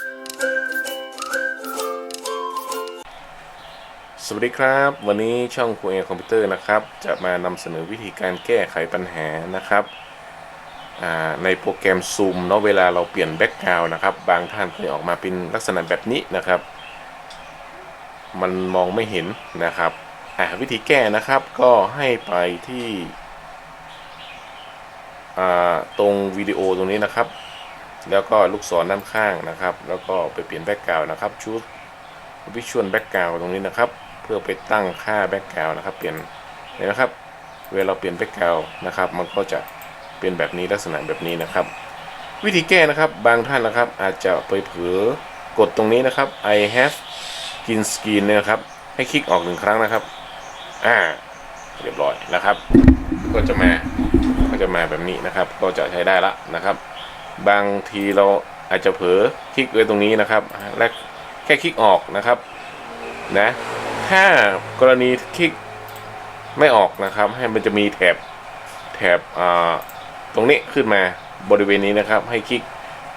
สวัสดีครับ วันนี้ช่องครูเอคอมพิวเตอร์นะครับ จะมานำเสนอวิธีการแก้ไขปัญหานะครับในโปรแกรม Zoom เนาะเวลาเราเปลี่ยนแบ็กกราวนะครับ บางท่านเคยออกมาเป็นลักษณะแบบนี้นะครับ มันมองไม่เห็นนะครับวิธีแก้นะครับก็ให้ไปที่ตรงวิดีโอตรงนี้นะครับ แล้วก็ลูกศรด้านข้างนะครับ แล้วก็ไปเปลี่ยนแบ็กกราวนะครับชุดวิชวลแบ็กกราวตรงนี้นะครับ เพื่อไปตั้งค่าแบ็กกราวนะครับ เปลี่ยนเห็นไหมครับ เวลาเราเปลี่ยนแบ็กกราวนะครับ มันก็จะเป็นแบบนี้ลักษณะแบบนี้นะครับ วิธีแก้นะครับบางท่านนะครับ อาจจะไปเผลอกดตรงนี้นะครับ I have green screen เนี่ยนะครับ ให้คลิกออกหนึ่งครั้งนะครับ อ่า เรียบร้อยนะครับ ก็จะมาก็จะมาแบบนี้นะครับ ก็จะใช้ได้ละนะครับ บางทีเราอาจจะเผลอคลิกไว้ตรงนี้นะครับและแค่คลิกออกนะครับนะถ้ากรณีคลิกไม่ออกนะครับ ให้มันจะมีแถบแถบอ่าตรงนี้ขึ้นมาบริเวณนี้นะครับ ให้คลิก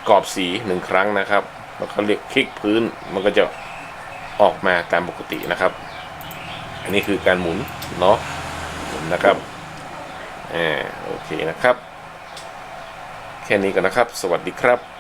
กรอบสีหนึ่งครั้งนะครับแล้วก็เรียกคลิกพื้นมันก็จะออกมาตามปกตินะครับ อันนี้คือการหมุนเนาะหมุนนะครับอ่าโอเคนะครับ แค่นี้ก่อนนะครับ สวัสดีครับ